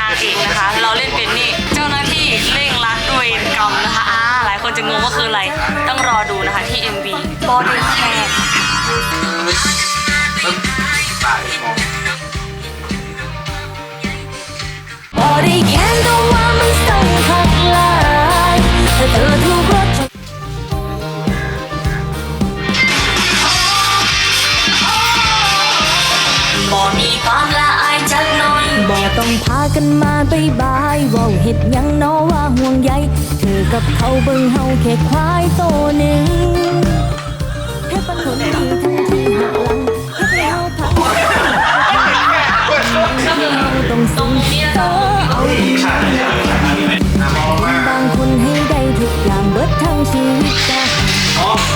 นาเองนะคะ เราเล่นเป็นนี่เจ้าหน้าที่เร่งรัดเวรกรรมนะคะอ่าหลายคนจะงงว่าคืออะไร ต้องรอดูนะคะที่ MV บอดี้ ต้องพากันมาบายบายว่าเห็ดยังนาะว่าห่วงใยเธอกับเขาเบิ่งเฮาแค่ควายโตวหนึ่งให้ปันคนดีทั้งที่หักหลังให้เราพังต้องส่งเธอเอาบางคนให้ได้ทุกอย่างเบิดทั้งชีวิตแต่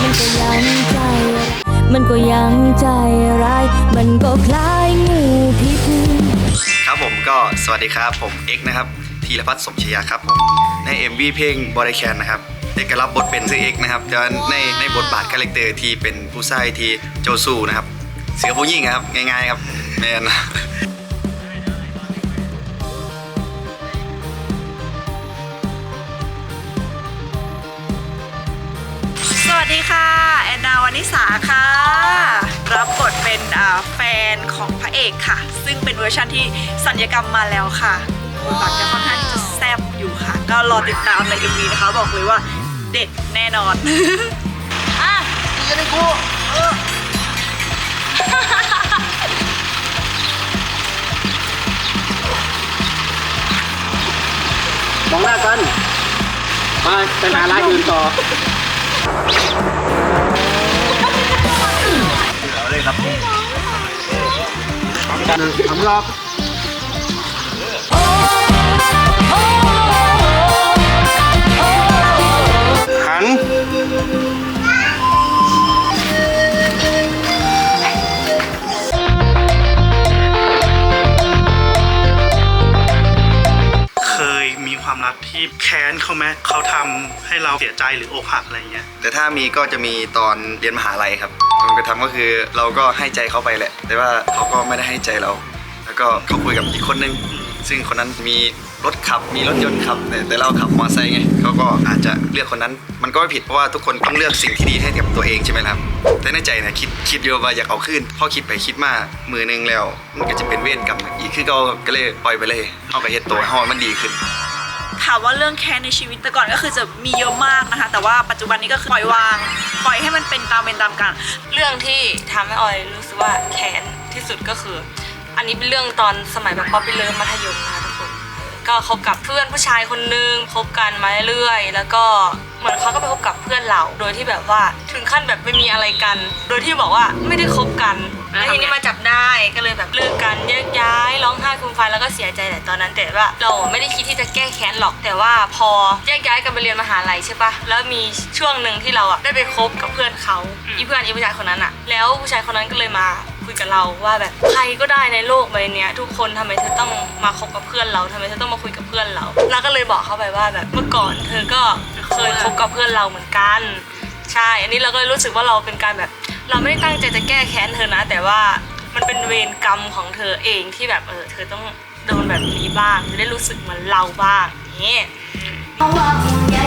มันก็ยังใจ มันก็ยังใจร้าย มันก็คล้าย วัสดีครับ ผมเอ็กนะครับธีรพัฒน์สมชยาครับผมใน MV เพลงบริแคนนะครับเอกรับบทเป็นซือเอกนะครับแต่ในในบทบาทคาแรคเตอร์ที่เป็นผู้ชายที่โจสู้นะครับ เสือผู้ยิ่งครับง่ายๆครับแมน วัสดีค่ะ แอนนาวานิสาค่ะ รับบทเป็นอ่าแฟนของพระเอกค่ะ ซึ่งเป็นเวอร์ชันที่สัญญกรรมมาแล้วค่ะบทบาทจะค่อนข้างที่จะแซ่บอยู่ค่ะ ก็รอติดตามใน MV นะคะ บอกเลยว่าเด็ดแน่นอนอะจะได้กูเออมองหน้ากัน มาไปหาร้านอื่นต่อ เอเลยครับสำหรับ แค้นเขาไหมเขาทำให้เราเสียใจหรืออกหักอะไรเงี้ย แต่ถ้ามีก็จะมีตอนเรียนมหาลัยครับตอนกระทำก็คือเราก็ให้ใจเขาไปแหละ แต่ว่าเขาก็ไม่ได้ให้ใจเรา แล้วก็เขาคุยกับอีกคนนึง ซึ่งคนนั้นมีรถขับมีรถยนต์ขับ แต่แต่เราขับมอเตอร์ไซค์ไงเขาก็อาจจะเลือกคนนั้น มันก็ไม่ผิดเพราะว่าทุกคนต้องเลือกสิ่งที่ดีให้กับตัวเองใช่ไหมครับ แต่ในใจนี่ยคิดคิดเยอะว่าอยากเอาขึ้นพอคิดไปคิดมามือนึงแล้ว มันก็จะเป็นเวรกรรมอีกคือก็ก็เลยปล่อยไปเลยเอาไปเฮ็ดตัวให้มันดีขึ้น ถามว่าเรื่องแค้นในชีวิตแต่ก่อนก็คือจะมีเยอะมากนะคะ แต่ว่าปัจจุบันนี้ก็คือปล่อยวาง ปล่อยให้มันเป็นตามเป็นตามกันเรื่องที่ทำให้ออยรู้สึกว่าแค้นที่สุดก็คือ อันนี้เป็นเรื่องตอนสมัยแบบป๊อปปี้เลิฟมัธยมนะคะทุกคน ก็คบกับเพื่อนผู้ชายคนนึงคบกันมาเรื่อยๆแล้วก็เหมือนเขาก็ไปคบกับเพื่อนเรา โดยที่แบบว่าถึงขั้นแบบไม่มีอะไรกัน โดยที่บอกว่าไม่ได้คบกัน แล้วทีนี้มาจับได้ก็เลยแบบเลิกกันแยกย้ายร้องไห้ฟูมฟายแล้วก็เสียใจแต่ตอนนั้นแต่ว่าเราไม่ได้คิดที่จะแก้แค้นหรอกแต่ว่าพอแยกย้ายกันไปเรียนมหาลัยใช่ปะแล้วมีช่วงหนึ่งที่เราอะได้ไปคบกับเพื่อนเขาอีเพื่อนอีผู้ชายคนนั้นอะแล้วผู้ชายคนนั้นก็เลยมาคุยกับเราว่าแบบใครก็ได้ในโลกใบเนี้ยทุกคนทำไมเธอต้องมาคบกับเพื่อนเราทำไมเธอต้องมาคุยกับเพื่อนเราเราก็เลยบอกเขาไปว่าแบบเมื่อก่อนเธอก็เคยคบกับเพื่อนเราเหมือนกัน ใช่ อันนี้เราก็เลยรู้สึกว่าเราเป็นการแบบ เราไม่ได้ตั้งใจจะแก้แค้นเธอนะ แต่ว่ามันเป็นเวรกรรมของเธอเองที่แบบเออเธอต้องโดนแบบนี้บ้างจะได้รู้สึกเหมือนเราบ้างอย่างนี้เพราะว่าห่วงใย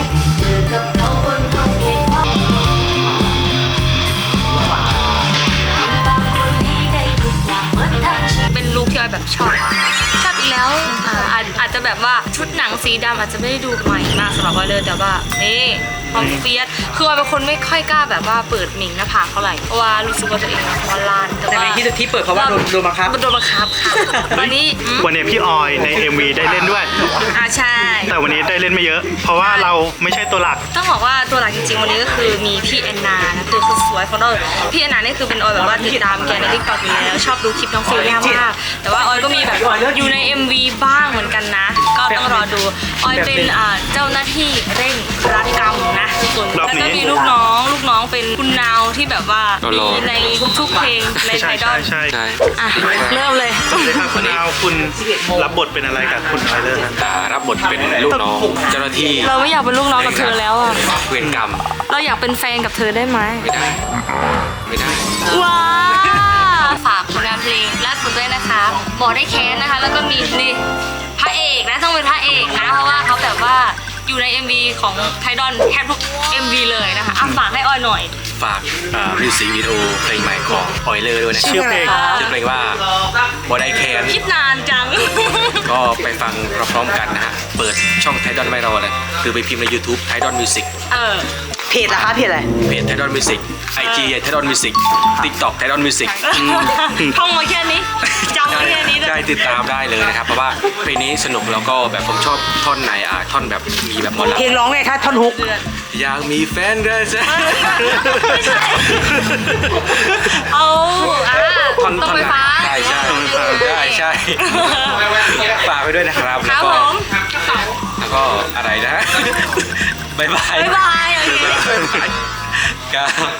เป็นลุคที่ออยแบบชอบ แล้วอ่าอาจอาจจะแบบว่าชุดหนังสีดำอาจจะไม่ได้ดูใหม่มากสำหรับออยเลยแต่ว่านี่ความเฟียสคือออยเป็นคนไม่ค่อยกล้าแบบว่าเปิดหมิงหน้าผากเท่าไหร่เพราะว่ารู้สึกว่าตัวเองอะหัวล้านแต่แต่ว่าในที่ที่เปิดเพราะว่าโดนโดนบังคับโดนบังคับค่ะวันนี้อืมวันนี้พี่ออยใน MV ได้เล่นด้วย อ่าใช่ แต่วันนี้ได้เล่นไม่เยอะ เพราะว่าเราไม่ใช่ตัวหลัก ต้องบอกว่าตัวหลักจริงๆ วันนี้ก็คือมีพี่แอนนานะตัวคือสวยของเราพี่แอนนานี่คือเป็นออยแบบว่าติดตามแกในทิกตอกอยู่แล้วชอบดูคลิปน้องฟิลย่ามากแต่ว่าออยก็มีแบบอยู่ใน MV บ้างเหมือนกันนะ ก็ต้องรอดูออยเป็นอ่าเจ้าหน้าที่เร่งรัดกรรมนะทุกคนรอบแล้วนี้ก็มีลูกน้อง ลูกน้องเป็นคุณนาวที่แบบว่ามีในทุกๆเพลงในไอใช่ดอใช่ลใช่อะเริ่มเลยครับคุณดาวคุณรับบทเป็นอะไรกับคุณไทเลอร์ครับอ่ารับบทเป็นลูกน้องเจ้าหน้าที่เราไม่อยากเป็นลูกน้องกับเธอแล้วอะ เวรกรรมเราอยากเป็นแฟนกับเธอได้ไหมไม่ได้ไม่ได้ อกได้แค้นนะคะ แล้วก็มีนี่พระเอกนะต้องเป็นพระเอกนะเพราะว่าเขาแบบว่าอยู่ใน MV ของไทดอนแทบทุก MV เลยนะคะอะฝากให้ออยหน่อย ฝากมิวสิกวิดีโอเพลงใหม่ของออยเลอร์ด้วยนะชื่อเพลง ชื่อเพลงว่าบอได้แคนคิดนานจัง ก็ไปฟังพร้อมๆกันนะฮะ เปิดช่องไทดอนไม่รอเลย คือไปพิมพ์ใน YouTube ไทดอนมิวสิกเออ เพจละคะเพจอะไร เพจไทดอนมิวสิกไอจีไทดอนมิวสิกติ๊กต็อกไทดอนมิวสิกท่องมาแค่นี้จำมาแค่นี้เลยได้ติดตามได้เลยนะครับ เพราะว่าเพลงนี้สนุกแล้วก็แบบผมชอบท่อนไหนอะท่อนแบบมีแบบหมอลเพลงร้องไงคะท่อนฮุกเดือนำอยากมีแฟนก็จะไม่ใช่เอาอะท่อนต้องท่อนไปฟังใช่ใช่ใช่ใช่ฝากไปด้วยนะครับคแล้รับวก็ผม แล้วก็อะไรนะ บ๊ายบาย บ๊ายบายโอเค บ๊ายบายครับ